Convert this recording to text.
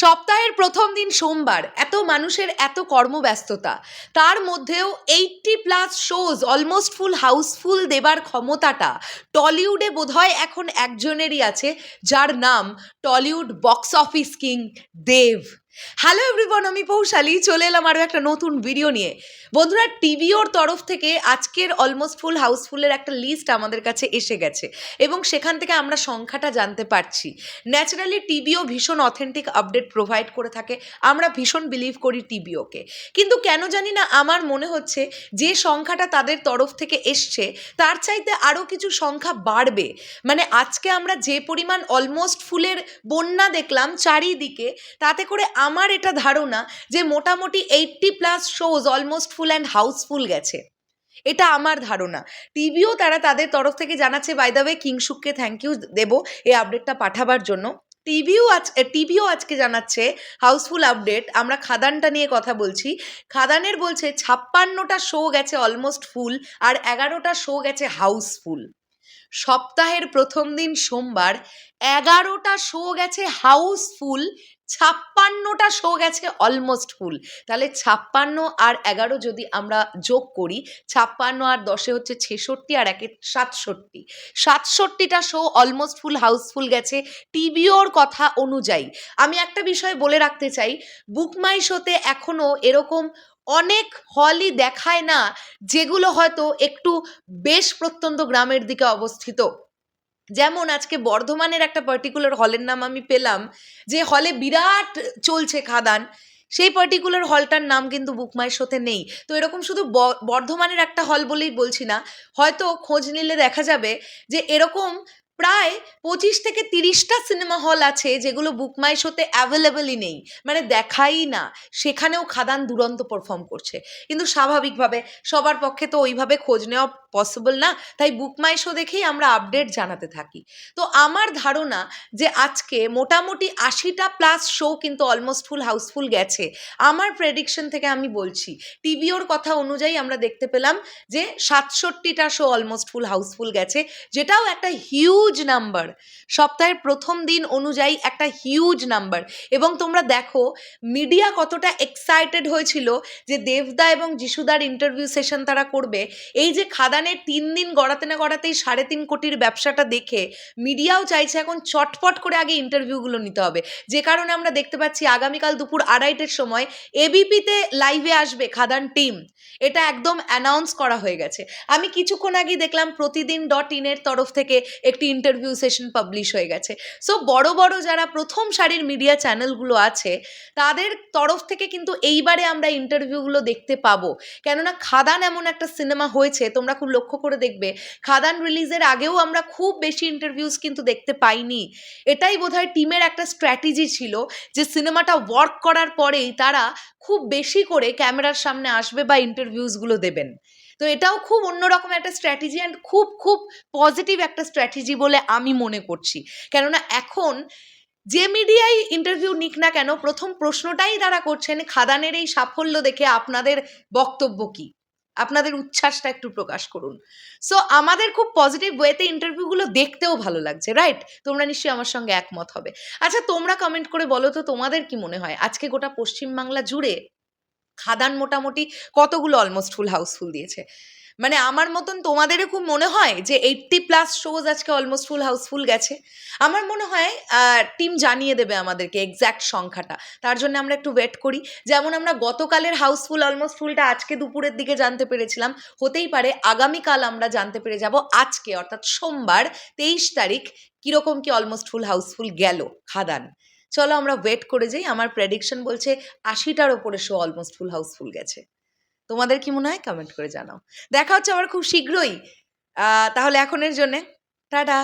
সপ্তাহের প্রথম দিন সোমবার, এত মানুষের এত কর্মব্যস্ততা। তার মধ্যেও eighty plus shows almost full house full দেবার ক্ষমতাটা টলিউডে বোধহয় এখন একজনেরই আছে, যার নাম Tollywood box office king Dev. Hello everyone আমি পৌশালী। চলে এলাম আরও একটা নতুন ভিডিও নিয়ে। বন্ধুরা টিভিওর তরফ থেকে আজকের অলমোস্ট ফুল হাউসফুলের একটা লিস্ট আমাদের কাছে এসে গেছে এবং সেখান থেকে আমরা সংখ্যাটা জানতে পারছি। ন্যাচারালি টিভিও ভীষণ অথেন্টিক আপডেট প্রোভাইড করে থাকে। আমরা ভীষণ বিলিভ করি টিভিওকে কিন্তু কেন জানি না, আমার মনে হচ্ছে যে সংখ্যাটা তাদের তরফ থেকে এসছে, তার চাইতে আরও কিছু সংখ্যা বাড়বে। মানে আজকে আমরা যে পরিমাণ অলমোস্ট ফুলের বন্যা দেখলাম চারিদিকে, তাতে করে আমার এটা ধারণা যে মোটামুটি eighty plus shows almost full and house full গেছে। এটা আমার ধারণা। টিভিও তারা তাদের তরফ থেকে জানাচ্ছে বাই দ্য ওয়ে কিংসুককে থ্যাংক ইউ দেবো এই আপডেটটা পাঠাবার জন্য। টিভিও আজ টিভিও আজকে জানাচ্ছে হাউসফুল আপডেট আমরা খাদানটা নিয়ে কথা বলছি। খাদানের বলছে, ছাপ্পান্নটা শো গেছে অলমোস্ট ফুল আর এগারোটা শো গেছে হাউসফুল সপ্তাহের প্রথম দিন সোমবার এগারোটা শো গেছে হাউসফুল, ছাপ্পান্নটা শো গেছে অলমোস্ট ফুল। তাহলে ছাপ্পান্ন আর এগারো যদি আমরা যোগ করি, ছাপ্পান্ন আর দশে হচ্ছে ছেষট্টি আর একে সাতষট্টি। সাতষট্টিটা show almost full, house full গেছে। টিভিওর কথা অনুযায়ী, আমি একটা বিষয় বলে রাখতে চাই বুকমাই শোতে এখনও এরকম অনেক হলই দেখায় না, যেগুলো হয়তো একটু বেশ প্রত্যন্ত গ্রামের দিকে অবস্থিত। যেমন আজকে বর্ধমানের একটা পার্টিকুলার হলের নাম আমি পেলাম, যে হলে বিরাট চলছে খাদান। সেই পার্টিকুলার হলটার নাম কিন্তু বুকমাই শোতে নেই। তো এরকম শুধু বর্ধমানের একটা হল বলেই বলছি না, হয়তো খোঁজ নিলে দেখা যাবে যে এরকম প্রায় পঁচিশ থেকে তিরিশটা সিনেমা হল আছে যেগুলো বুকমাই শোতে অ্যাভেলেবেলই নেই। মানে দেখাই না। সেখানেও খাদান দুরন্ত পারফর্ম করছে। কিন্তু স্বাভাবিকভাবে সবার পক্ষে তো ওইভাবে খোঁজ নেওয়া পসিবল না। তাই বুকমাই শো দেখেই আমরা আপডেট জানাতে থাকি। তো আমার ধারণা যে আজকে মোটামুটি আশিটা প্লাস শো কিন্তু অলমোস্ট ফুল হাউসফুল গেছে। আমার প্রেডিকশন থেকে আমি বলছি টিভিওর কথা অনুযায়ী আমরা দেখতে পেলাম যে সাতষট্টিটা show almost full house full গেছে। যেটাও একটা হিউজ নাম্বার সপ্তাহের প্রথম দিন অনুযায়ী একটা হিউজ নাম্বার এবং তোমরা দেখো মিডিয়া কতটা এক্সাইটেড হয়েছিল যে দেবদা এবং যিশুদার ইন্টারভিউ সেশন তারা করবে। এই যে খাদানের তিন দিন গড়াতে না গড়াতেই সাড়ে তিন কোটির ব্যবসাটা দেখে মিডিয়াও চাইছে এখন চটপট করে আগে ইন্টারভিউগুলো নিতে হবে। যে কারণে আমরা দেখতে পাচ্ছি আগামীকাল দুপুর আড়াইটের সময় এবিপিতে লাইভে আসবে খাদান টিম এটা একদম অ্যানাউন্স করা হয়ে গেছে। আমি কিছুক্ষণ আগেই দেখলাম প্রতিদিন ডট ইনের তরফ থেকে একটি ইন্টারভিউ সেশন পাবলিশ হয়ে গেছে। সো বড় বড় যারা প্রথম সারির মিডিয়া চ্যানেলগুলো আছে, তাদের তরফ থেকে কিন্তু এইবারে আমরা ইন্টারভিউগুলো দেখতে পাবো। কেননা খাদান এমন একটা সিনেমা হয়েছে, তোমরা খুব লক্ষ্য করে দেখবে, খাদান রিলিজের আগেও আমরা খুব বেশি ইন্টারভিউস কিন্তু দেখতে পাইনি। এটাই বোধহয় টিমের একটা স্ট্র্যাটেজি ছিল যে সিনেমাটা ওয়ার্ক করার পরেই তারা খুব বেশি করে ক্যামেরার সামনে আসবে বা ইন্টারভিউসগুলো দেবেন। তো এটাও খুব অন্যরকম একটা স্ট্র্যাটেজি অ্যান্ড খুব খুব পজিটিভ একটা স্ট্র্যাটেজি বলে আমি মনে করছি। কেননা এখন যে মিডিয়াই ইন্টারভিউ নিক না কেন, প্রথম প্রশ্নটাই তারা করছেন খাদানের এই সাফল্য দেখে আপনাদের বক্তব্য কি? আপনাদের উচ্ছ্বাসটা একটু প্রকাশ করুন। সো আমাদের খুব পজিটিভ ওয়েতে ইন্টারভিউগুলো দেখতেও ভালো লাগছে রাইট তোমরা নিশ্চয়ই আমার সঙ্গে একমত হবে। আচ্ছা তোমরা কমেন্ট করে বলো তো তোমাদের কি মনে হয়? আজকে গোটা পশ্চিমবাংলা জুড়ে খাদান মোটামুটি কতগুলো অলমোস্ট ফুল হাউসফুল দিয়েছে। মানে আমার মতন তোমাদেরও খুব মনে হয় যে এইটটি প্লাস শোজ আজকে অলমোস্ট ফুল হাউসফুল গেছে? আমার মনে হয় টিম জানিয়ে দেবে আমাদেরকে এক্স্যাক্ট সংখ্যাটা। তার জন্য আমরা একটু ওয়েট করি। যেমন আমরা গতকালের হাউসফুল অলমোস্ট ফুলটা আজকে দুপুরের দিকে জানতে পেরেছিলাম। হতেই পারে আগামীকাল আমরা জানতে পেরে যাব আজকে, অর্থাৎ সোমবার তেইশ তারিখ কীরকম কি অলমোস্ট ফুল হাউসফুল গেল খাদান। চলো আমরা ওয়েট করে যাই। আমার প্রেডিকশন বলছে আশিটার ওপরে শো অলমোস্ট ফুল হাউসফুল গেছে। তোমাদের কি মনে হয়? কমেন্ট করে জানাও। দেখা হচ্ছে আবার খুব শীঘ্রই। তাহলে এখনের জন্যে, টাটা।